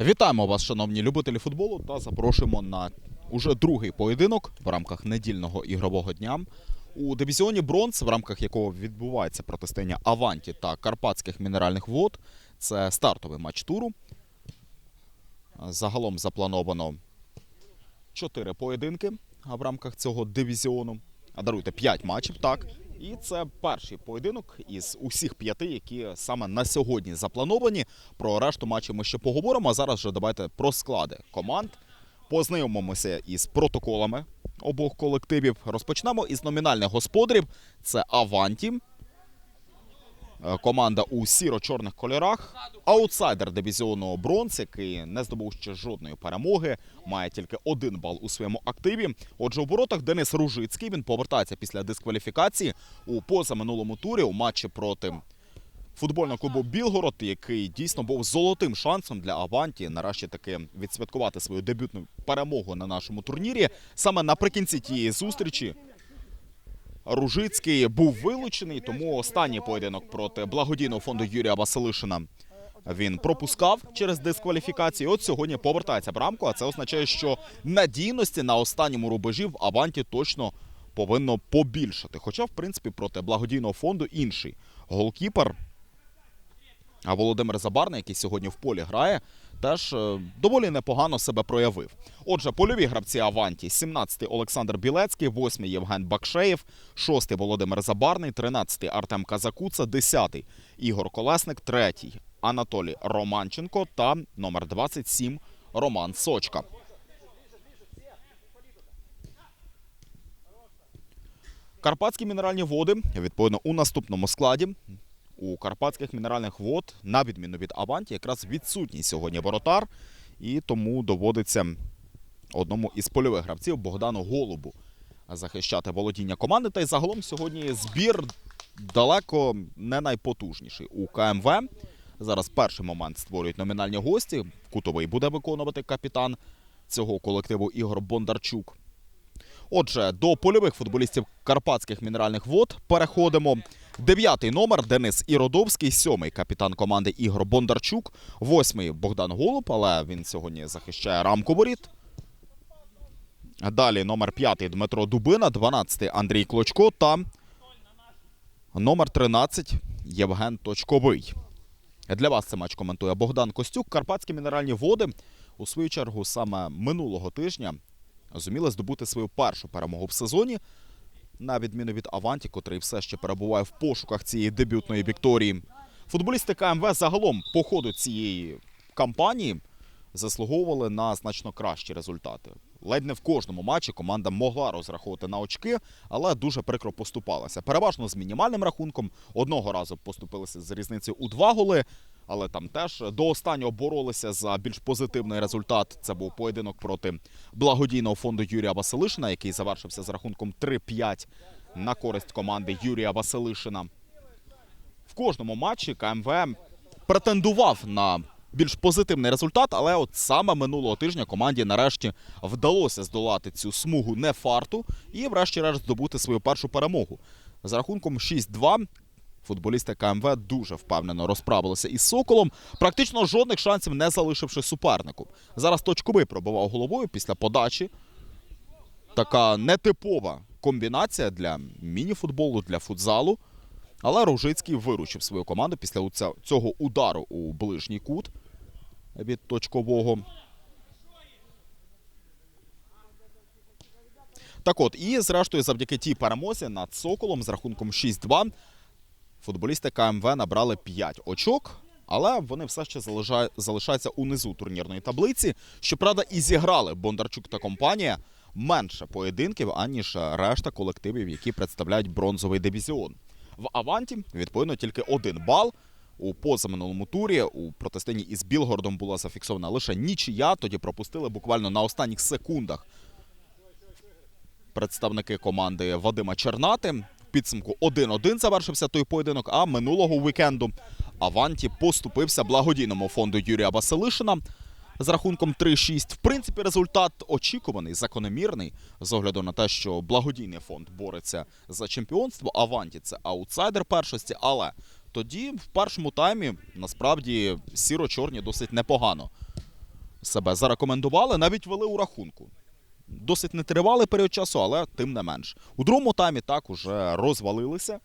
Вітаємо вас, шановні любителі футболу, та запрошуємо на уже другий поєдинок в рамках недільного ігрового дня. У дивізіоні бронз, в рамках якого відбувається протистояння Аванті та Карпатських мінеральних вод. Це стартовий матч туру. Загалом заплановано чотири поєдинки в рамках цього дивізіону. А даруйте 5 матчів, так. І це перший поєдинок із усіх п'яти, які саме на сьогодні заплановані. Про решту матчів ми ще поговоримо. А зараз же давайте про склади команд. Познайомимося із протоколами обох колективів. Розпочнемо із номінальних господарів. Це Аванті. Е, Команда у сіро-чорних кольорах. Аутсайдер дивізіону бронз, який не здобув ще жодної перемоги, має тільки один бал у своєму активі. Отже, у воротах Денис Ружицький він повертається після дискваліфікації у позаминулому турі у матчі проти футбольного клубу Білгород, який дійсно був золотим шансом для Аванті нарешті таки відсвяткувати свою дебютну перемогу на нашому турнірі. Саме наприкінці тієї зустрічі Ружицький був вилучений, тому останній поєдинок проти благодійного фонду Юрія Василишина він пропускав через дискваліфікацію. От сьогодні повертається в рамку, а це означає, що надійності на останньому рубежі в Аванті точно повинно побільшати. Хоча, в принципі, проти благодійного фонду інший голкіпер. Володимир Забарний, який сьогодні в полі грає, теж е, доволі непогано себе проявив. Отже, польові гравці Аванті: 17-й Олександр Білецький, 8-й Євген Бакшеєв, 6-й Володимир Забарний, 13-й Артем Казакуца, 10-й Ігор Колесник, 3-й Анатолій Романченко та номер 27 Роман Сочка. Карпатські мінеральні води відповідно у наступному складі. У карпатських мінеральних вод, на відміну від Аванті, якраз відсутній сьогодні воротар, і тому доводиться одному із польових гравців Богдану Голубу захищати володіння команди. Та й загалом сьогодні збір далеко не найпотужніший у КМВ. Зараз перший момент створюють номінальні гості. Кутовий буде виконувати капітан цього колективу Ігор Бондарчук. Отже, до польових футболістів карпатських мінеральних вод переходимо. Дев'ятий номер Денис Іродовський, сьомий капітан команди Ігор Бондарчук, восьмий Богдан Голуб, але він сьогодні захищає рамку воріт. Далі номер п'ятий Дмитро Дубина, дванадцятий Андрій Клочко та номер 13 Євген Точковий. Для вас цей матч коментує Богдан Костюк. Карпатські мінеральні води у свою чергу саме минулого тижня зуміли здобути свою першу перемогу в сезоні, на відміну від Аванті, котрий все ще перебуває в пошуках цієї дебютної вікторії. Футболісти КМВ загалом по ходу цієї кампанії заслуговували на значно кращі результати. Ледь не в кожному матчі команда могла розраховувати на очки, але дуже прикро поступалася. Переважно з мінімальним рахунком. Одного разу поступилися з різницею у два голи, але там теж до останнього боролися за більш позитивний результат. Це був поєдинок проти благодійного фонду Юрія Василишина, який завершився з рахунком 3-5 на користь команди Юрія Василишина. В кожному матчі КМВ претендував на більш позитивний результат, але от саме минулого тижня команді нарешті вдалося здолати цю смугу не фарту і, врешті-решт, здобути свою першу перемогу. З рахунком 6-2 футболісти КМВ дуже впевнено розправилися із Соколом, практично жодних шансів не залишивши супернику. Зараз точковий пробивав головою після подачі. Така нетипова комбінація для міні-футболу, для футзалу. Але Ружицький виручив свою команду після цього удару у ближній кут від точкового. Так от, і зрештою, завдяки тій перемозі над Соколом з рахунком 6-2 футболісти КМВ набрали 5 очок, але вони все ще залиша- залишаються унизу турнірної таблиці. Щоправда, і зіграли Бондарчук та компанія менше поєдинків, аніж решта колективів, які представляють бронзовий дивізіон. В Аванті відповідно тільки один бал. У позаминулому турі у протистоянні із Білгородом була зафіксована лише нічия. Тоді пропустили буквально на останніх секундах представники команди Вадима Чернати. Підсумку 1-1 завершився той поєдинок. А минулого вікенду Аванті поступився благодійному фонду Юрія Василишина з рахунком 3-6. В принципі, результат очікуваний, закономірний, з огляду на те, що благодійний фонд бореться за чемпіонство. Аванті це аутсайдер першості, але тоді в першому таймі насправді сіро-чорні досить непогано себе зарекомендували, навіть вели у рахунку. Досить нетривалий період часу, але тим не менш. У другому таймі так уже розвалилися.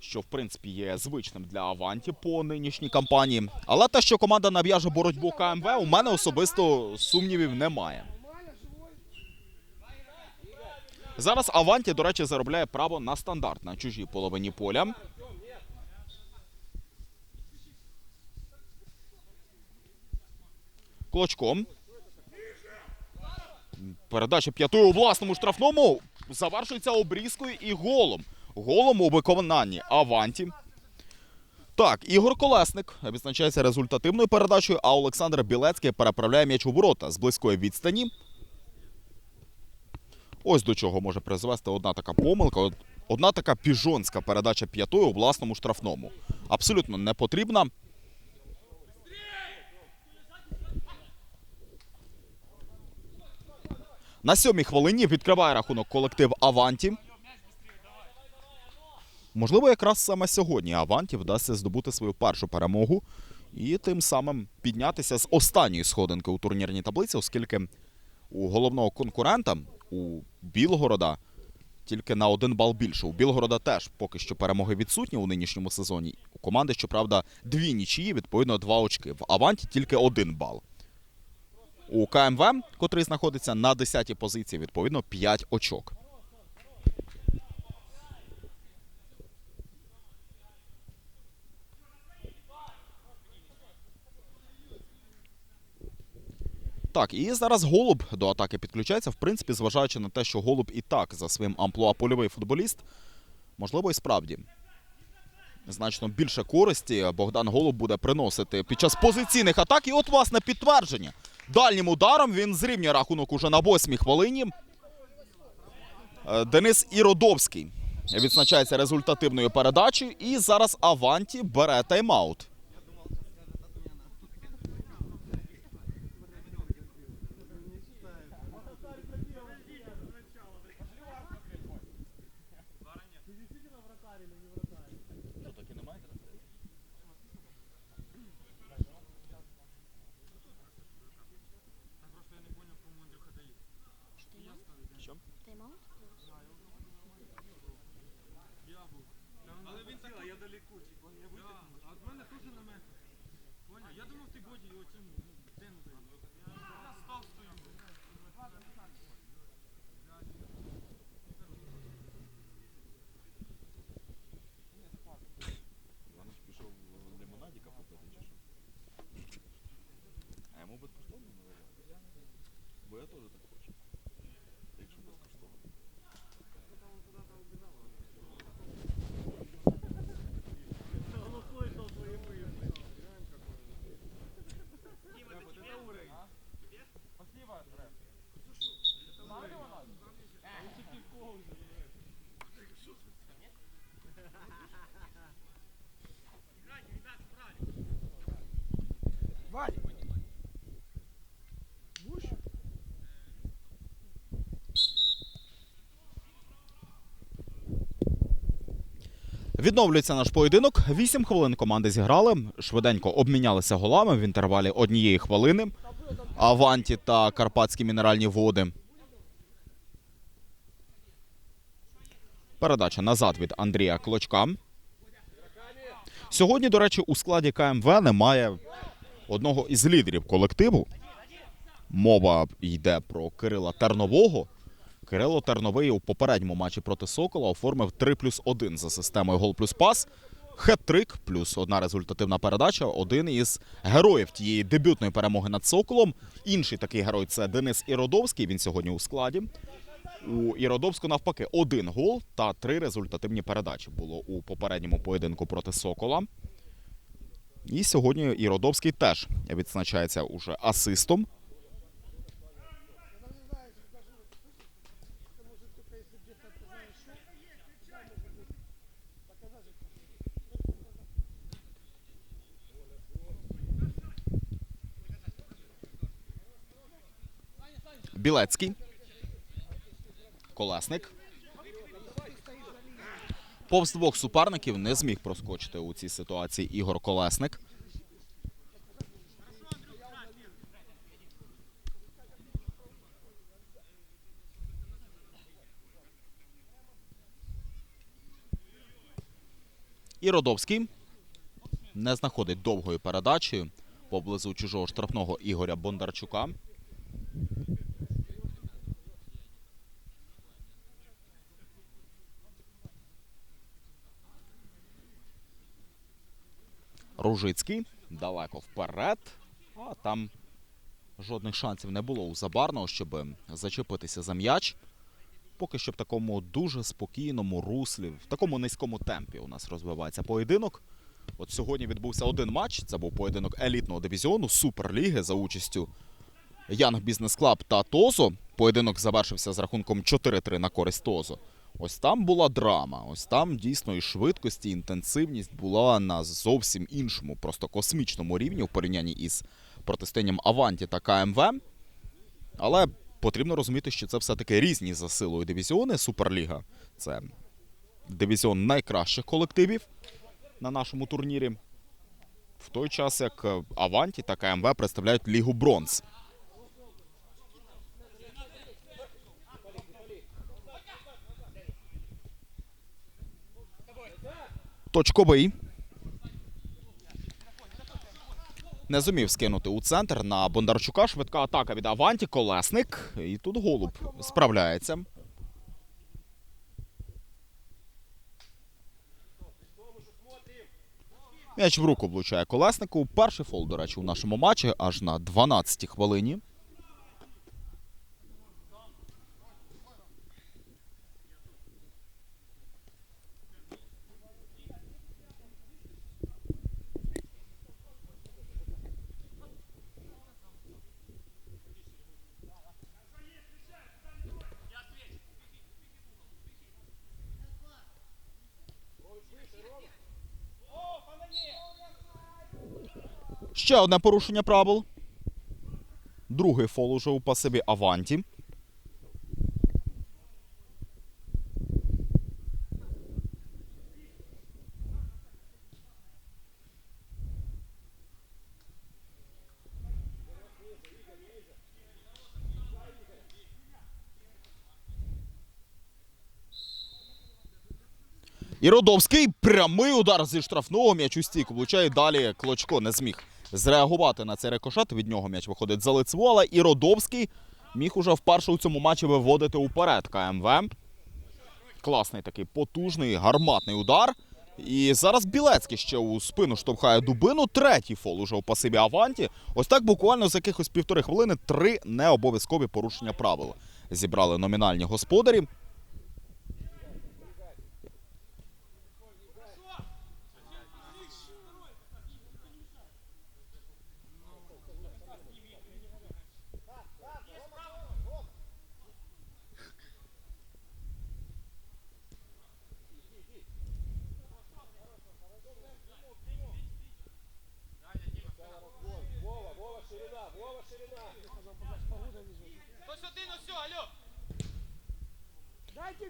Що, в принципі, є звичним для Аванті по нинішній кампанії. Але те, що команда нав'яже боротьбу КМВ, у мене особисто сумнівів немає. Зараз Аванті, до речі, заробляє право на стандарт на чужій половині поля. Клочком. Передача п'ятою у власному штрафному завершується обрізкою і голом. Голом у виконанні Аванті. Так, Ігор Колесник відзначається результативною передачею, а Олександр Білецький переправляє м'яч у ворота з близької відстані. Ось до чого може призвести одна така помилка, одна така піжонська передача п'ятою у власному штрафному. Абсолютно не потрібна. На сьомій хвилині відкриває рахунок колектив Аванті. Можливо, якраз саме сьогодні Аванті вдасться здобути свою першу перемогу і тим самим піднятися з останньої сходинки у турнірній таблиці, оскільки у головного конкурента у Білгорода тільки на один бал більше. У Білгорода теж поки що перемоги відсутні у нинішньому сезоні. У команди, щоправда, дві нічиї, відповідно, два очки. В Аванті тільки один бал. У КМВ, котрий знаходиться на 10-й позиції, відповідно, 5 очок. Так, і зараз Голуб до атаки підключається. В принципі, зважаючи на те, що Голуб і так за своїм амплуа польовий футболіст, можливо, і справді. Значно більше користі Богдан Голуб буде приносити під час позиційних атак. І от, власне, підтвердження. Дальнім ударом він зрівнює рахунок уже на восьмій хвилині. Е, Денис Іродовський відзначається результативною передачею. І зараз Аванті бере тайм-аут. Тайм-аут? Але він я думав, ти боді оцим цьому, ну. Я став стою. Відновлюється наш поєдинок. Вісім хвилин команди зіграли. Швиденько обмінялися голами в інтервалі однієї хвилини. Аванті та Карпатські мінеральні води. Передача назад від Андрія Клочка. Сьогодні, до речі, у складі КМВ немає одного із лідерів колективу. Мова йде про Кирила Тернового. Кирило Терновий у попередньому матчі проти Сокола оформив 3 плюс 1 за системою гол плюс пас. Хет-трик плюс одна результативна передача. Один із героїв тієї дебютної перемоги над Соколом. Інший такий герой це Денис Іродовський. Він сьогодні у складі. У Іродовську навпаки один гол та три результативні передачі було у попередньому поєдинку проти Сокола. І сьогодні Іродовський теж відзначається уже асистом. Білецький. Колесник. Повз двох суперників не зміг проскочити у цій ситуації Ігор Колесник. І Родовський не знаходить довгої передачі поблизу чужого штрафного Ігоря Бондарчука. Ружицький далеко вперед. А там жодних шансів не було у Забарного, щоб зачепитися за м'яч. Поки що в такому дуже спокійному руслі, в такому низькому темпі у нас розвивається поєдинок. От сьогодні відбувся один матч. Це був поєдинок елітного дивізіону Суперліги за участю Янг Бізнес Клаб та Тозо. Поєдинок завершився з рахунком 4-3 на користь Тозо. Ось там була драма. Ось там дійсно і швидкість, і інтенсивність була на зовсім іншому, просто космічному рівні в порівнянні із протистоянням Аванті та КМВ. Але потрібно розуміти, що це все-таки різні за силою дивізіони. Суперліга це дивізіон найкращих колективів на нашому турнірі. В той час як Аванті та КМВ представляють Лігу Бронз. Точковий. Не зумів скинути у центр на Бондарчука. Швидка атака від Аванті. Колесник. І тут голуб справляється. М'яч в руку влучає колеснику. Перший фол, до речі, у нашому матчі аж на 12-й хвилині. Ще одне порушення правил. Другий фол уже у пасиві Аванті. І Родовський прямий удар зі штрафного м'яч у стійку. Влучає далі Клочко не зміг зреагувати на цей рикошет. Від нього м'яч виходить за лицеву, але і Родовський міг уже вперше у цьому матчі виводити уперед КМВ. Класний такий потужний, гарматний удар. І зараз Білецький ще у спину штовхає дубину. Третій фол уже у пасиві Аванті. Ось так буквально за якихось півтори хвилини три необов'язкові порушення правил. Зібрали номінальні господарі.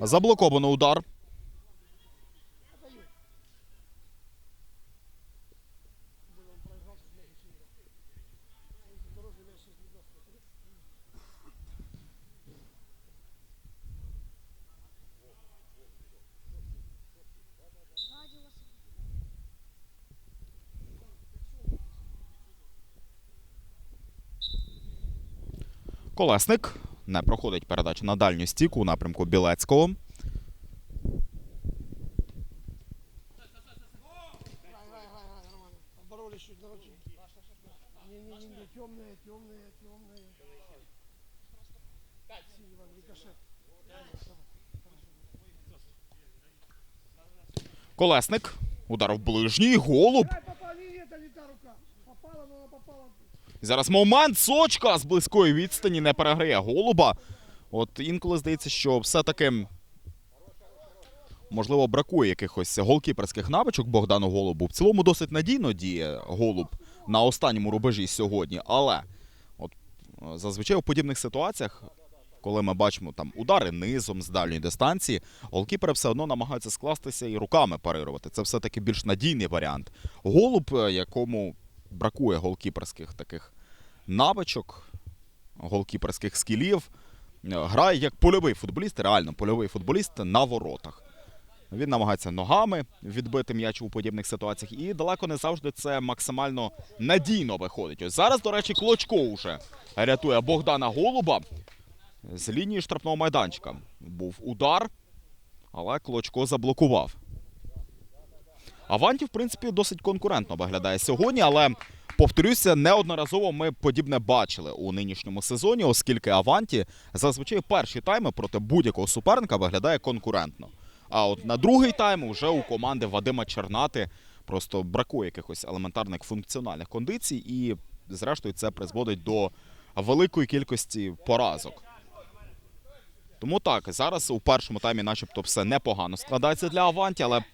Заблоковано удар. Колесник не проходить передачу на дальню стіку у напрямку Білецького. Боролись чуть дороже. Не-не-не, темные, темные, темные. Синего рикошет. Колесник. Удар в ближній. Голуб. Зараз момент. Сочка з близької відстані не переграє голуба. От інколи здається, що все-таки. Можливо, бракує якихось голкіперських навичок Богдану Голубу. В цілому досить надійно діє голуб на останньому рубежі сьогодні. Але от зазвичай у подібних ситуаціях, коли ми бачимо там удари низом з дальньої дистанції, голкіпери все одно намагаються скластися і руками парирувати. Це все-таки більш надійний варіант. Голуб, е, якому бракує голкіперських таких навичок, голкіперських скілів, е, грає як польовий футболіст, реально польовий футболіст на воротах. Він намагається ногами відбити м'яч у подібних ситуаціях, і далеко не завжди це максимально надійно виходить. Ось зараз, до речі, Клочко уже рятує Богдана Голуба з лінії штрафного майданчика. Був удар, але Клочко заблокував. Аванті, в принципі, досить конкурентно виглядає сьогодні, але повторюся, неодноразово ми подібне бачили у нинішньому сезоні, оскільки Аванті зазвичай перші тайми проти будь-якого суперника виглядає конкурентно. А от на другий тайм вже у команди Вадима Чернати просто бракує якихось елементарних функціональних кондицій, і зрештою це призводить до великої кількості поразок. Тому так, зараз у першому таймі, начебто, все непогано складається для Аванті, але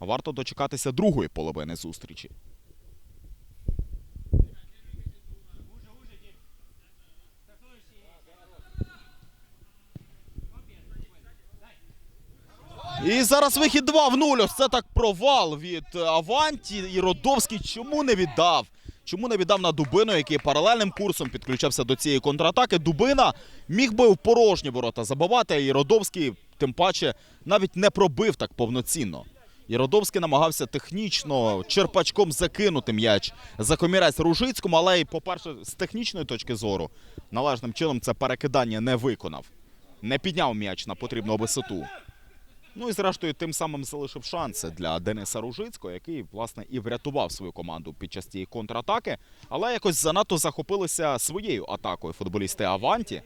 варто дочекатися другої половини зустрічі. І зараз вихід 2 в 0. Ось це так провал від е, Аванті. І Родовський чому не віддав? Чому не віддав на Дубину, який паралельним курсом підключався до цієї контратаки? Дубина міг би в порожні ворота забивати, і Родовський, тим паче, навіть не пробив так повноцінно. І Родовський намагався технічно черпачком закинути м'яч за комірець Ружицькому, але й, по-перше, з технічної точки зору належним чином це перекидання не виконав. Не підняв м'яч на потрібну висоту. Ну і зрештою, тим самим залишив шанси для Дениса Ружицького, який власне і врятував свою команду під час цієї контратаки, але якось занадто захопилися своєю атакою футболісти Аванті.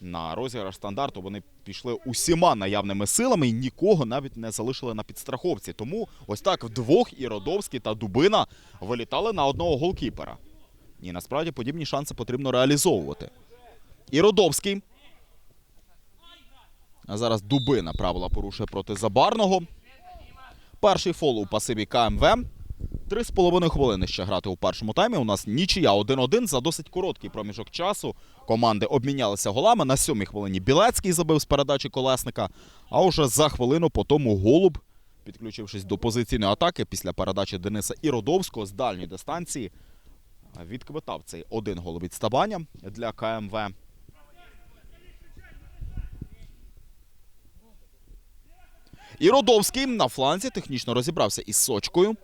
На розіграш стандарту вони пішли усіма наявними силами і нікого навіть не залишили на підстраховці. Тому ось так вдвох і Родовський та Дубина вилітали на одного голкіпера. І насправді подібні шанси потрібно реалізовувати. І Родовський а зараз Дубина правила порушує проти Забарного. Перший фол у пасиві КМВ. Три з половиною хвилини ще грати у першому таймі. У нас нічия 1-1 за досить короткий проміжок часу. Команди обмінялися голами. На сьомій хвилині Білецький забив з передачі колесника. А уже за хвилину по тому Голуб, підключившись до позиційної атаки після передачі Дениса Іродовського з дальньої дистанції, відквитав цей один гол відставання для КМВ. І Родовський на фланзі технічно розібрався із сочкою.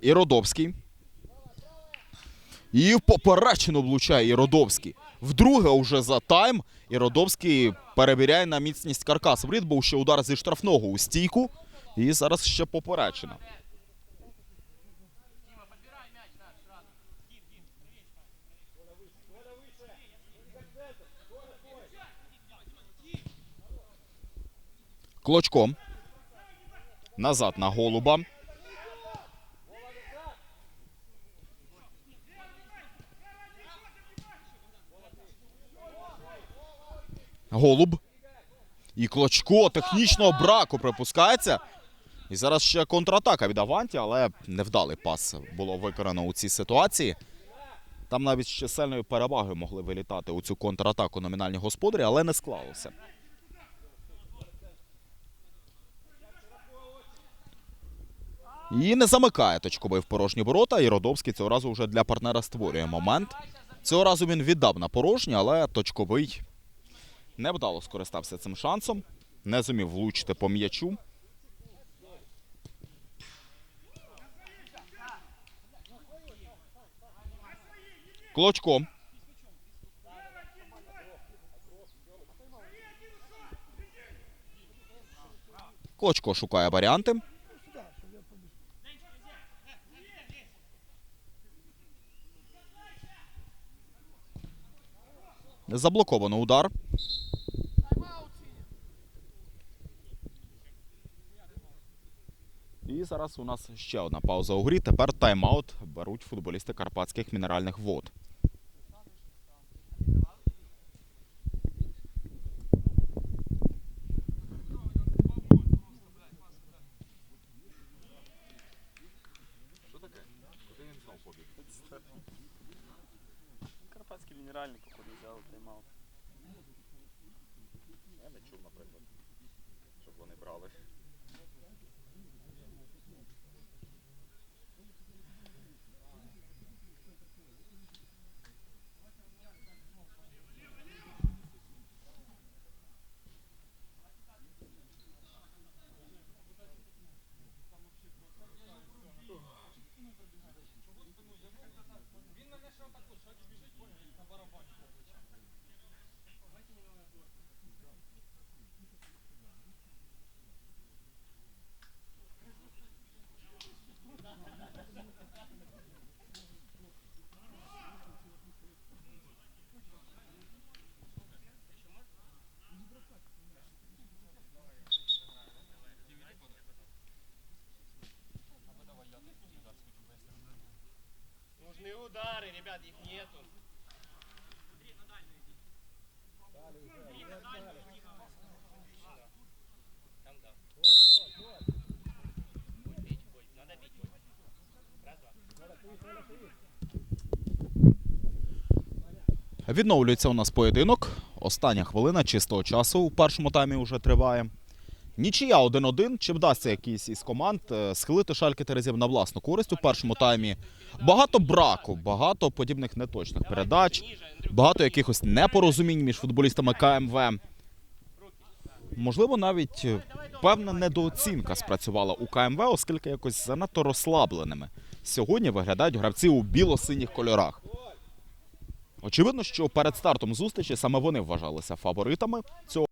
І Родовський. І в поперечину влучає Іродовський. Вдруге уже за тайм Іродовський перевіряє на міцність каркас. Воріт був ще удар зі штрафного у стійку. І зараз ще поперечина. Клочком. Назад на голуба. Голуб. І Клочко технічного браку припускається. І зараз ще контратака від Аванті, але невдалий пас було виконано у цій ситуації. Там навіть з чисельною перевагою могли вилітати у цю контратаку номінальні господарі, але не склалося. І не замикає точковий в порожні ворота. І Родовський цього разу вже для партнера створює момент. Цього разу він віддав на порожні, але точковий невдало скористався цим шансом. Не зумів влучити по м'ячу. Клочко. Клочко шукає варіанти. Заблоковано удар. І зараз у нас ще одна пауза у грі. Тепер тайм-аут беруть футболісти карпатських мінеральних вод. Карпатський мінеральний, походу, взяв тайм-аут. Я не чув, наприклад. щоб вони брали. Він мене ще отак от, що біжить, поняв, як на барабані по плечам. Нужны удары, ребят, их нету. Будь бить, будь. Надо бить. Відновлюється у нас поєдинок. Остання хвилина чистого часу у першому таймі вже триває. Нічия 1-1. Чи вдасться якийсь із команд е, схилити шальки Терезів на власну користь у першому таймі? Багато браку, багато подібних неточних передач, багато якихось непорозумінь між футболістами КМВ. Можливо, навіть е, певна недооцінка спрацювала у КМВ, оскільки якось занадто розслабленими. Сьогодні виглядають гравці у біло-синіх кольорах. Очевидно, що перед стартом зустрічі саме вони вважалися фаворитами цього.